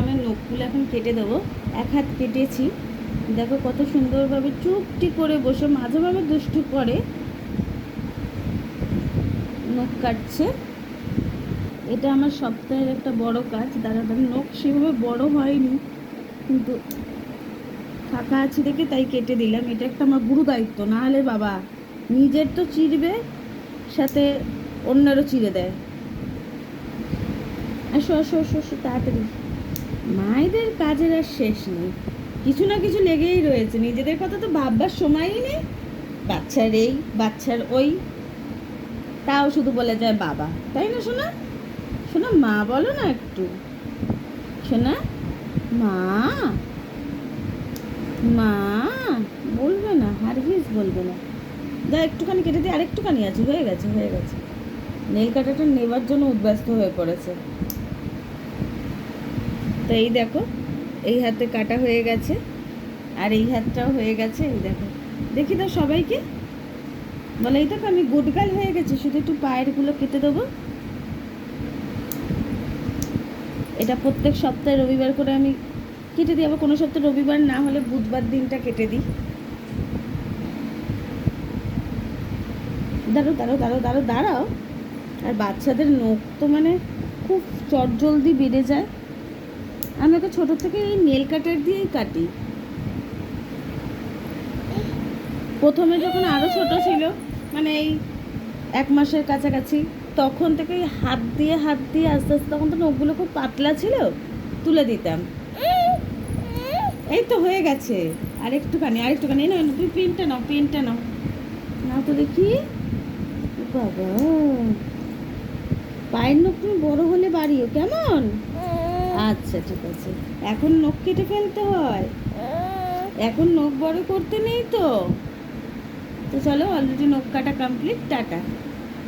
মামামের নখগুলো এখন কেটে দেবো। এক হাত কেটেছি। দেখো কত সুন্দরভাবে চুপটি করে বসে মাঝে মাঝে দুষ্টু করে। নখ কাটছে। এটা আমার সপ্তাহের একটা বড় কাজ। দাদা দাদা, নখ সেভাবে বড় হয়নি, কিন্তু ফাঁকা আছে দেখে তাই কেটে দিলাম। এটা একটা আমার গুরু দায়িত্ব। না হলে বাবা, নিজের তো চিরবে, সাথে অন্যেরও চিরে দেয়। আসো আসো আসো আসো, তাড়াতাড়ি। মায়েদের কাজের আর শেষ নেই। কিছু না কিছু লেগেই রয়েছে। নিজেদের কথা তো ভাববার সময়ই নেই। বাচ্চার এই, বাচ্চার ওই। তাও শুধু বলে যায় বাবা। তাই না শোনা শোনা মা বলো না একটু। শোনা মা? মা? বলবে না, হারগিজ বলবে না। যা একটুখানি কেটে দিয়ে আরেকটুখানি আছে। হয়ে গেছে হয়ে গেছে। নেল কাটাটা নেবার জন্য উদ্ব্যস্ত হয়ে পড়েছে। তো এই দেখো, এই হাতে কাটা হয়ে গেছে। আর এই হাতটাও হয়ে গেছে, এই দেখো। দেখি দাও সবাইকে। বলে, এই দেখো, আমি গুডগাল হয়ে গেছি, শুধু একটু পায়েরগুলো কেটে দেবো। এটা প্রত্যেক সপ্তাহে রবিবার করে আমি কেটে দিই, আবার কোনো সপ্তাহে রবিবার না হলে বুধবার দিনটা কেটে দিই। দাঁড়াও দাঁড়াও দাঁড়াও দাঁড়াও দাঁড়াও। আর বাচ্চাদের নখ তো মানে খুব চটজলদি বেড়ে যায়। আমি ওকে ছোটো থেকে এই নেল কাটার দিয়েই কাটি। প্রথমে যখন আরও ছোট ছিল মানে এই এক মাসের কাছাকাছি, তখন থেকে হাত দিয়ে হাত দিয়ে আস্তে আস্তে তখন তো নখগুলো খুব পাতলা ছিল, তুলে দিতাম। এই তো হয়ে গেছে। আর একটুখানি আর একটুখানি না তুই পেনটা নাও পেনটা নাও নাও। তো দেখি। বাবা। পায়ের নখ তুমি বড় হলে বাড়িও, কেমন? আচ্ছা ঠিক আছে। এখন নখ কেটে ফেলতে হয়। এখন নখ বড় করতে নেই তো। তো চলো অলরেডি নখ কাটা কমপ্লিট টাটা।